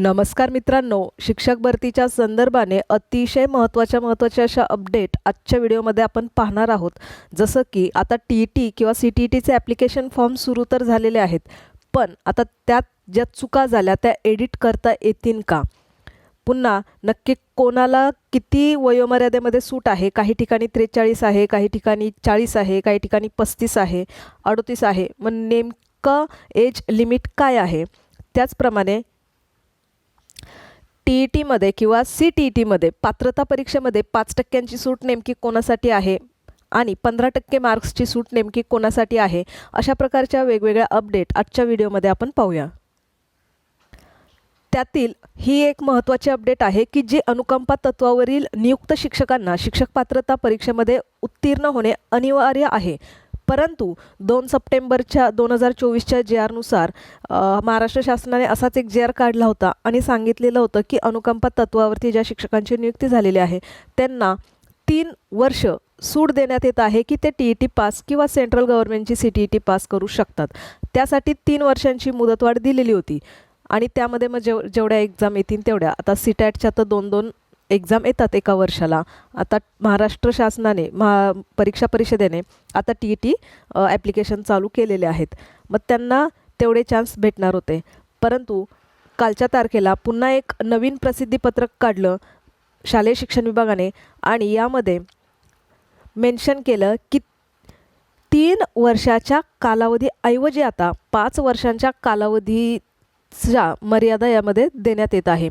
नमस्कार मित्रांनो शिक्षक भरतीच्या संदर्भाने अतिशय महत्त्वाच्या महत्त्वाच्या अशा अपडेट आजच्या व्हिडिओमध्ये आपण पाहणार आहोत. जसं की आता टी ई टी किंवा सी टी ई टीचे ॲप्लिकेशन फॉर्म सुरू तर झालेले आहेत पण आता त्यात ज्या चुका झाल्या त्या एडिट करता येतील का? पुन्हा नक्की कोणाला किती वयोमर्यादेमध्ये सूट आहे? काही ठिकाणी त्रेचाळीस आहे काही ठिकाणी चाळीस आहे काही ठिकाणी पस्तीस आहे अडतीस आहे. मग नेमकं एज लिमिट काय आहे? त्याचप्रमाणे टी ई टीमध्ये किंवा सी टी ई टीमध्ये पात्रता परीक्षेमध्ये पाच टक्क्यांची सूट नेमकी कोणासाठी आहे आणि पंधरा टक्के मार्क्सची सूट नेमकी कोणासाठी आहे अशा प्रकारच्या वेगवेगळ्या अपडेट आजच्या व्हिडिओमध्ये आपण पाहूया. त्यातील ही एक महत्त्वाची अपडेट आहे की जी अनुकंपा तत्वावरील नियुक्त शिक्षकांना शिक्षक पात्रता परीक्षेमध्ये उत्तीर्ण होणे अनिवार्य आहे. परंतु दोन सप्टेंबरच्या दोन हजार चोवीसच्या जे आरनुसार महाराष्ट्र शासनाने असाच एक जे आर काढला होता आणि सांगितलेलं होतं की अनुकंपा तत्वावरती ज्या शिक्षकांची नियुक्ती झालेली आहे त्यांना तीन वर्ष सूट देण्यात येत आहे की ते टी ई टी पास किंवा central गव्हर्नमेंटची C T E T pass करू शकतात. त्यासाठी तीन वर्षांची मुदतवाढ दिलेली होती आणि त्यामध्ये मग जेव जेवढ्या एक्झाम येतील तेवढ्या. आता सीटॅटच्या तर दोन दोन एक्झाम येतात एका वर्षाला. आता महाराष्ट्र शासनाने महा परीक्षा परिषदेने आता टी ई टी ॲप्लिकेशन चालू केलेले आहेत. मग त्यांना तेवढे चान्स भेटणार होते. परंतु कालच्या तारखेला पुन्हा एक नवीन प्रसिद्धीपत्रक काढलं शालेय शिक्षण विभागाने आणि यामध्ये मेन्शन केलं की तीन वर्षाच्या कालावधीऐवजी आता पाच वर्षांच्या कालावधीच्या मर्यादा यामध्ये देण्यात येत आहे.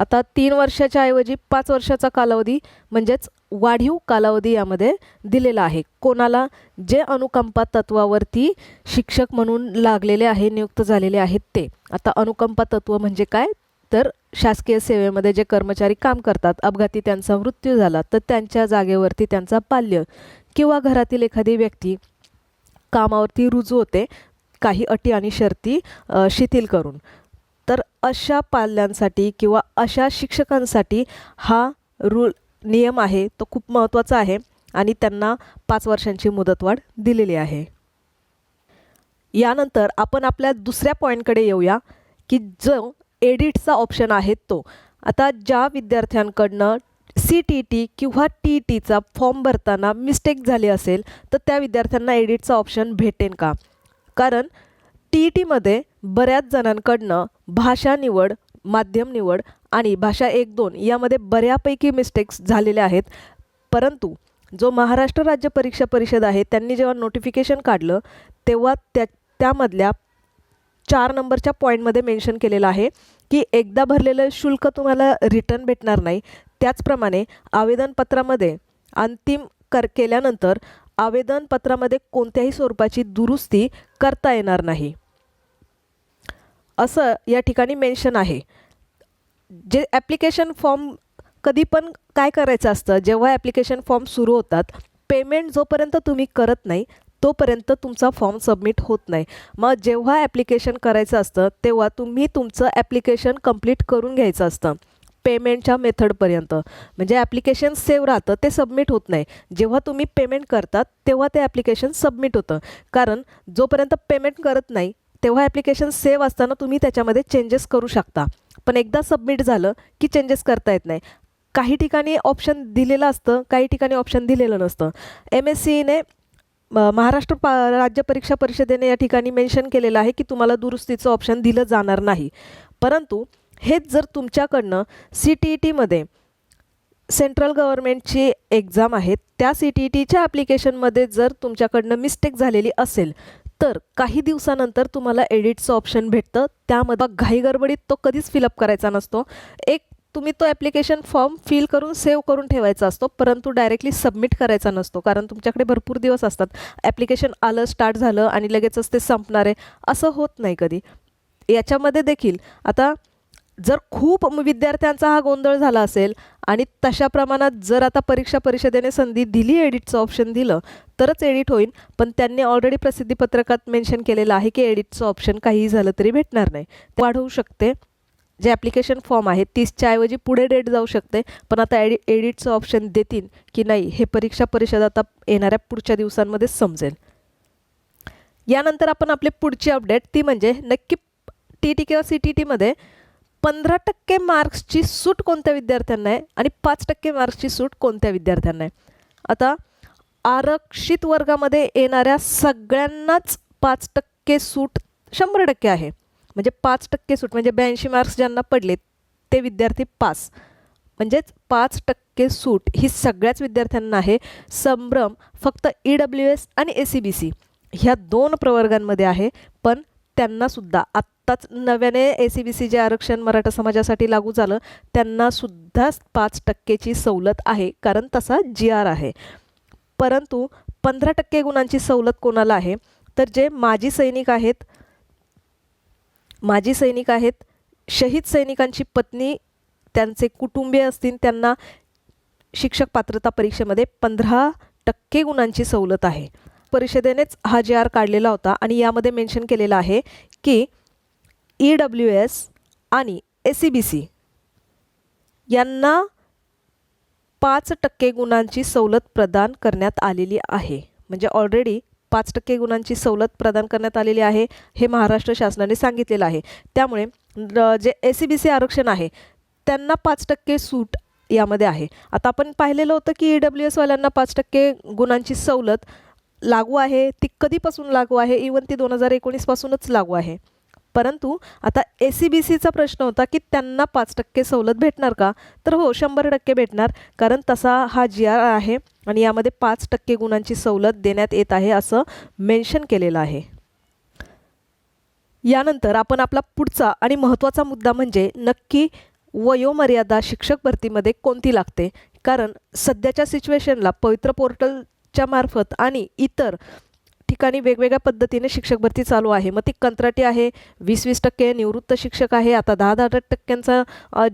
आता तीन वर्षाच्या ऐवजी पाच वर्षाचा कालावधी म्हणजेच वाढीव कालावधी यामध्ये दिलेला आहे. कोणाला? जे अनुकंपा तत्वावरती शिक्षक म्हणून लागलेले आहे नियुक्त झालेले आहेत ते. आता अनुकंपा तत्व म्हणजे काय? तर शासकीय सेवेमध्ये जे कर्मचारी काम करतात अपघाती त्यांचा मृत्यू झाला तर त्यांच्या जागेवरती त्यांचा पाल्य किंवा घरातील एखादी व्यक्ती कामावरती रुजू होते काही अटी आणि शर्ती शिथिल करून. अशा पाल्यांसाठी किंवा अशा शिक्षकांसाठी हा रूल नियम आहे तो खूप महत्त्वाचा आहे आणि त्यांना पाच वर्षांची मुदतवाढ दिलेली आहे. यानंतर आपण आपल्या दुसऱ्या पॉईंटकडे येऊया की जो एडिटचा ऑप्शन आहे तो. आता ज्या विद्यार्थ्यांकडनं सी टी टी किंवा टी टीचा फॉर्म भरताना मिस्टेक झाली असेल तर त्या विद्यार्थ्यांना एडिटचा ऑप्शन भेटेन का? कारण टी ई टीमध्ये बऱ्याच जणांकडनं भाषा निवड माध्यम निवड आणि भाषा एक दोन यामध्ये बऱ्यापैकी मिस्टेक्स झालेल्या आहेत. परंतु जो महाराष्ट्र राज्य परीक्षा परिषद आहे त्यांनी जेव्हा नोटिफिकेशन काढलं तेव्हा त्या त्यामधल्या चार नंबरच्या पॉईंटमध्ये मेन्शन केलेलं आहे की एकदा भरलेलं शुल्क तुम्हाला रिटर्न भेटणार नाही. त्याचप्रमाणे आवेदनपत्रामध्ये अंतिम कर केल्यानंतर आवेदनपत्रामध्ये कोणत्याही स्वरूपाची दुरुस्ती करता येणार नाही. असं या ठिकाणी मेन्शन आहे. जे ॲप्लिकेशन फॉर्म कधी पण काय करायचं असतं जेव्हा ॲप्लिकेशन फॉर्म सुरू होतात पेमेंट जोपर्यंत तुम्ही करत नाही तोपर्यंत तुमचा फॉर्म सबमिट होत नाही. मग जेव्हा ॲप्लिकेशन करायचं असतं तेव्हा तुम्ही तुमचं ॲप्लिकेशन कंप्लीट करून घ्यायचं असतं पेमेंटच्या मेथडपर्यंत म्हणजे ॲप्लिकेशन सेव्ह राहतं ते सबमिट होत नाही. जेव्हा तुम्ही पेमेंट करतात तेव्हा ते ॲप्लिकेशन सबमिट होतं. कारण जोपर्यंत पेमेंट करत नाही तेव्हा ॲप्लिकेशन सेव्ह असताना तुम्ही त्याच्यामध्ये चेंजेस करू शकता. पण एकदा सबमिट झालं की चेंजेस करता येत नाही. काही ठिकाणी ऑप्शन दिलेलं असतं काही ठिकाणी ऑप्शन दिलेलं नसतं. एम एस सीने महाराष्ट्र पा राज्य परीक्षा परिषदेने या ठिकाणी मेन्शन केलेलं आहे की तुम्हाला दुरुस्तीचं ऑप्शन दिलं जाणार नाही. परंतु हेच जर तुमच्याकडनं सी टी ई टीमध्ये सेंट्रल गव्हर्मेंटची एक्झाम आहे त्या सी टी ई टीच्या ॲप्लिकेशनमध्ये जर तुमच्याकडनं मिस्टेक झालेली असेल तर काही दिवसानंतर तुम्हाला एडिटचं ऑप्शन भेटतं. त्यामध्ये घाई गडबडीत तो कधीच फिलअप करायचा नसतो. एक तुम्ही तो ॲप्लिकेशन फॉर्म फिल करून सेव्ह करून ठेवायचा असतो परंतु डायरेक्टली सबमिट करायचा नसतो कारण तुमच्याकडे भरपूर दिवस असतात. ॲप्लिकेशन आलं स्टार्ट झालं आणि लगेचच ते संपणार आहे. असं होत नाही कधी. याच्यामध्ये देखील आता जर खूप विद्यार्थ्यांचा हा गोंधळ झाला असेल आणि तशा प्रमाणात जर आता परीक्षा परिषदेने संधी दिली एडिटचं ऑप्शन दिलं तरच एडिट होईल. पण त्यांनी ऑलरेडी प्रसिद्धीपत्रकात मेन्शन केलेलं आहे की एडिटचं ऑप्शन काहीही झालं तरी भेटणार नाही. ते वाढवू शकते. जे ॲप्लिकेशन फॉर्म आहे तीसच्या ऐवजी पुढे डेट जाऊ शकते. पण आता एडि एडिटचं ऑप्शन देतील की नाही हे परीक्षा परिषद आता येणाऱ्या पुढच्या दिवसांमध्ये समजेल. यानंतर आपण आपले पुढची अपडेट ती म्हणजे नक्की टी टी किंवा सी टी टीमध्ये पंधरा टक्के मार्क्सची सूट कोणत्या विद्यार्थ्यांना आहे आणि पाच टक्के मार्क्सची सूट कोणत्या विद्यार्थ्यांना आहे? आता आरक्षित वर्गामध्ये येणाऱ्या सगळ्यांनाच पाच टक्के सूट शंभर टक्के आहे. म्हणजे पाच टक्के सूट म्हणजे ब्याऐंशी मार्क्स ज्यांना पडले ते विद्यार्थी पास. म्हणजेच पाच टक्के सूट ही सगळ्याच विद्यार्थ्यांना आहे. संभ्रम फक्त ई डब्ल्यू एस आणि ए सी बी सी ह्या दोन प्रवर्गांमध्ये आहे. त्यांनासुद्धा आत्ताच नव्याने ए सी बी सी जे आरक्षण मराठा समाजासाठी लागू झालं त्यांनासुद्धा पाच टक्केची सवलत आहे कारण तसा जी आर आहे. परंतु पंधरा टक्के गुणांची सवलत कोणाला आहे? तर जे माजी सैनिक आहेत माजी सैनिक आहेत शहीद सैनिकांची पत्नी त्यांचे कुटुंबीय असतील त्यांना शिक्षक पात्रता परीक्षेमध्ये पंधरा टक्के गुणांची सवलत आहे. परिषदेनेच हा जे आर काढलेला होता आणि यामध्ये मेन्शन केलेलं आहे की ई डब्ल्यू एस आणि ए सी बी सी यांना पाच टक्के गुणांची सवलत प्रदान करण्यात आलेली आहे. म्हणजे ऑलरेडी पाच टक्के गुणांची सवलत प्रदान करण्यात आलेली आहे हे महाराष्ट्र शासनाने सांगितलेलं आहे. त्यामुळे जे ए सी बी सी आरक्षण आहे त्यांना पाच टक्के सूट यामध्ये आहे. आता आपण पाहिलेलं होतं की ई डब्ल्यू एसवाल्यांना पाच टक्के गुणांची सवलत लागू आहे ती कधीपासून लागू आहे? इवन ती दोन हजार एकोणीसपासूनच लागू आहे. परंतु आता ए सी बी सीचा प्रश्न होता की त्यांना पाच टक्के सवलत भेटणार का? तर हो शंभर टक्के भेटणार. कारण तसा हा जी आर आहे आणि यामध्ये पाच टक्के गुणांची सवलत देण्यात येत आहे असं मेन्शन केलेलं आहे. यानंतर आपण आपला पुढचा आणि महत्त्वाचा मुद्दा म्हणजे नक्की वयोमर्यादा शिक्षक भरतीमध्ये कोणती लागते? कारण सध्याच्या सिच्युएशनला पवित्र पोर्टल च्या मार्फत आणि इतर ठिकाणी वेगवेगळ्या पद्धतीने शिक्षक भरती चालू आहे. मग ती कंत्राटी आहे वीस वीस टक्के निवृत्त शिक्षक आहे. आता दहा दहा टक्क्यांचा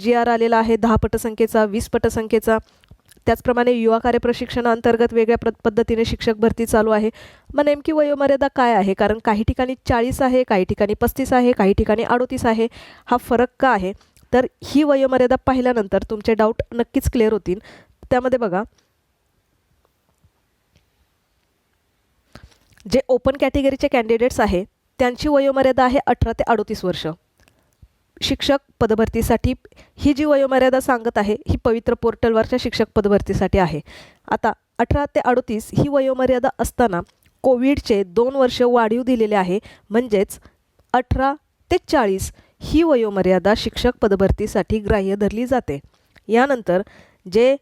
जी आर आलेला आहे दहा पटसंख्येचा वीस पटसंख्येचा. त्याचप्रमाणे युवा कार्यप्रशिक्षणाअंतर्गत वेगळ्या प्र पद्धतीने शिक्षक भरती चालू आहे. मग नेमकी वयोमर्यादा काय आहे? कारण काही ठिकाणी चाळीस आहे काही ठिकाणी पस्तीस आहे काही ठिकाणी अडोतीस आहे. हा फरक का आहे? तर ही वयोमर्यादा पाहिल्यानंतर तुमचे डाऊट नक्कीच क्लिअर होतील. त्यामध्ये बघा जे ओपन कॅटेगरीचे कॅन्डिडेट्स आहे त्यांची वयोमर्यादा आहे अठरा ते अडोतीस वर्ष. शिक्षक पदभरतीसाठी ही जी वयोमर्यादा सांगत आहे ही पवित्र पोर्टलवरच्या शिक्षक पदभरतीसाठी आहे. आता अठरा ते अडोतीस ही वयोमर्यादा असताना कोविडचे दोन वर्ष वाढीव दिलेले आहे म्हणजेच अठरा ते चाळीस ही वयोमर्यादा शिक्षक पदभरतीसाठी ग्राह्य धरली जाते. यानंतर जे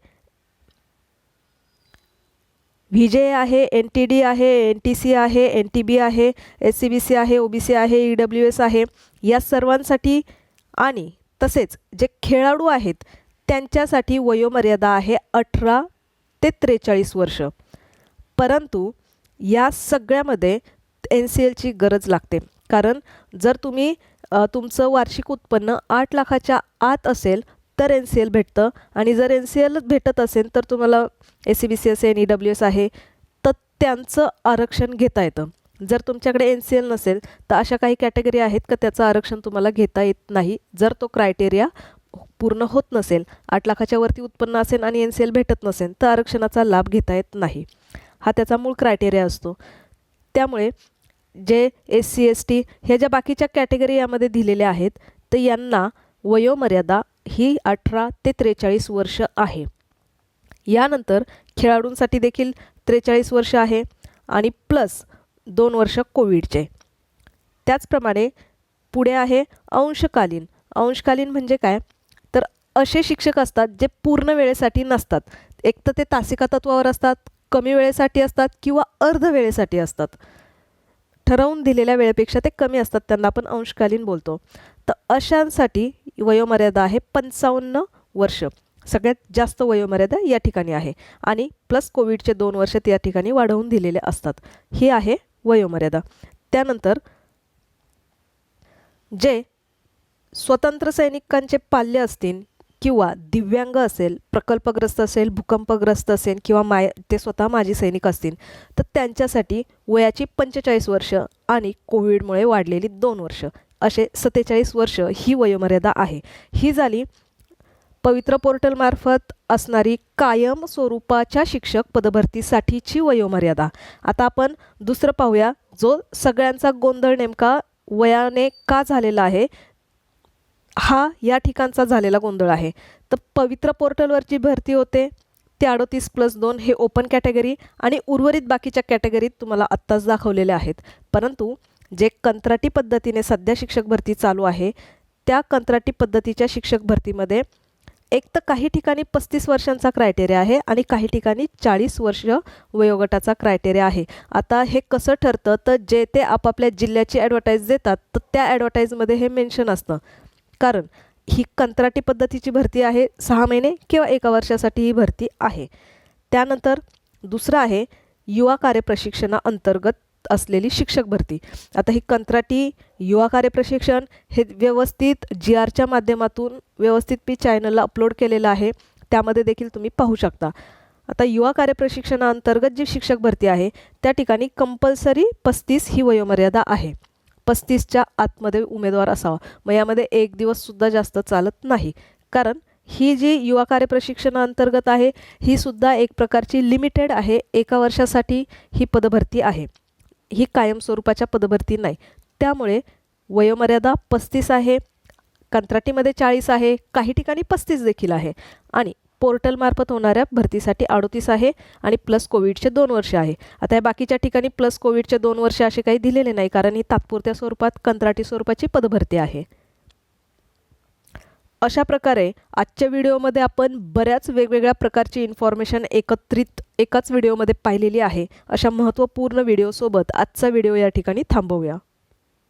व्ही जे आहे एन टी डी आहे एन टी सी आहे एन टी बी आहे एस सी बी सी आहे ओ बी सी आहे ई डब्ल्यू एस आहे या सर्वांसाठी आणि तसेच जे खेळाडू आहेत त्यांच्यासाठी वयोमर्यादा आहे अठरा ते त्रेचाळीस वर्ष. परंतु या सगळ्यामध्ये एन सी एलची गरज लागते. कारण जर तुम्ही तुमचं वार्षिक उत्पन्न आठ लाखाच्या आत असेल तर एन सी एल भेटतं. आणि जर एन सी एलच भेटत असेल तर तुम्हाला A C B C S N E W S आहे तर त्यांचं आरक्षण घेता येतं. जर तुमच्याकडे एन सी एल नसेल तर अशा काही कॅटेगरी आहेत का त्याचं आरक्षण तुम्हाला घेता येत नाही? जर तो क्रायटेरिया पूर्ण होत नसेल आठ लाखाच्या वरती उत्पन्न असेल आणि एन सी एल भेटत नसेल तर आरक्षणाचा लाभ घेता येत नाही. हा त्याचा मूळ क्रायटेरिया असतो. त्यामुळे जे एस सी एस टी ह्या ज्या बाकीच्या कॅटेगरी यामध्ये दिलेल्या आहेत तर यांना वयोमर्यादा ही अठरा ते त्रेचाळीस वर्ष आहे. यानंतर खेळाडूंसाठी देखील त्रेचाळीस वर्ष आहे आणि प्लस दोन वर्ष कोविडचे. त्याचप्रमाणे पुढे आहे अंशकालीन. अंशकालीन म्हणजे काय? तर असे शिक्षक असतात जे पूर्ण वेळेसाठी नसतात. एक तर ते तासिका तत्वावर असतात कमी वेळेसाठी असतात किंवा अर्ध वेळेसाठी असतात. ठरवून दिलेल्या वेळेपेक्षा ते कमी असतात त्यांना आपण अंशकालीन बोलतो. तर अशांसाठी वयोमर्यादा आहे पंचावन्न वर्ष. सगळ्यात जास्त वयोमर्यादा या ठिकाणी आहे. आणि प्लस कोविडचे दोन वर्ष त्या ठिकाणी वाढवून दिलेले असतात. ही आहे वयोमर्यादा. त्यानंतर जे स्वतंत्र सैनिकांचे पाल्य असतील किंवा दिव्यांग असेल प्रकल्पग्रस्त असेल भूकंपग्रस्त असेल किंवा माय ते स्वतः माजी सैनिक असतील तर त्यांच्यासाठी वयाची पंचेचाळीस वर्ष आणि कोविडमुळे वाढलेली दोन वर्ष असे सत्तेचाळीस वर्ष ही वयोमर्यादा आहे. ही झाली पवित्र पोर्टलमार्फत असणारी कायम स्वरूपाच्या शिक्षक पदभरतीसाठीची वयोमर्यादा. आता आपण दुसरं पाहूया जो सगळ्यांचा गोंधळ नेमका वयाने का झालेला आहे हा या ठिकाणचा झालेला गोंधळ आहे. तर पवित्र पोर्टलवर जी भरती होते. ते अडोतीस प्लस दोन हे ओपन कॅटेगरी आणि उर्वरित बाकीच्या कॅटेगरीत तुम्हाला आत्ताच दाखवलेले आहेत. परंतु जे कंत्राटी पद्धतीने सध्या शिक्षक भरती चालू आहे त्या कंत्राटी पद्धतीच्या शिक्षक भरतीमध्ये एक तर काही ठिकाणी पस्तीस वर्षांचा क्रायटेरिया आहे आणि काही ठिकाणी चाळीस वर्ष वयोगटाचा क्रायटेरिया आहे. आता हे कसं ठरतं? तर जे ते आपापल्या जिल्ह्याची ॲडव्हर्टाईज देतात तर त्या ॲडव्हर्टाईजमध्ये हे मेन्शन असतं. कारण ही कंत्राटी पद्धतीची भरती आहे सहा महिने किंवा एका वर्षासाठी ही भरती आहे. त्यानंतर दुसरं आहे युवा कार्यप्रशिक्षणाअंतर्गत असलेली शिक्षक भरती. आता ही कंत्राटी युवा कार्यप्रशिक्षण हे व्यवस्थित जी आरच्या माध्यमातून व्यवस्थित मी चॅनलला अपलोड केलेलं आहे. त्यामध्ये देखील तुम्ही पाहू शकता. आता युवा कार्यप्रशिक्षणाअंतर्गत जी शिक्षक भरती आहे त्या ठिकाणी कंपल्सरी पस्तीस ही वयोमर्यादा आहे. पस्तीसच्या आतमध्ये उमेदवार असावा. मग यामध्ये एक दिवससुद्धा जास्त चालत नाही. कारण ही जी युवा कार्यप्रशिक्षणाअंतर्गत आहे ही सुद्धा एक प्रकारची लिमिटेड आहे. एका वर्षासाठी ही पदभरती आहे. ही कायमस्वरूपाच्या पदभरती नाही. त्यामुळे वयोमर्यादा पस्तीस आहे कंत्राटीमध्ये चाळीस आहे काही ठिकाणी पस्तीस देखील आहे. आणि पोर्टलमार्फत होणाऱ्या भरतीसाठी अडोतीस आहे आणि प्लस कोविडचे दोन वर्ष आहे. आता या बाकीच्या ठिकाणी प्लस कोविडचे दोन वर्ष असे काही दिलेले नाही कारण ही तात्पुरत्या स्वरूपात कंत्राटी स्वरूपाची पदभरती आहे. अशा प्रकारे आजच्या व्हिडिओमध्ये आपण बऱ्याच वेगवेगळ्या प्रकारची इन्फॉर्मेशन एकत्रित एकाच व्हिडिओमध्ये पाहिलेली आहे. अशा महत्त्वपूर्ण व्हिडिओसोबत आजचा व्हिडिओ या ठिकाणी थांबवूया.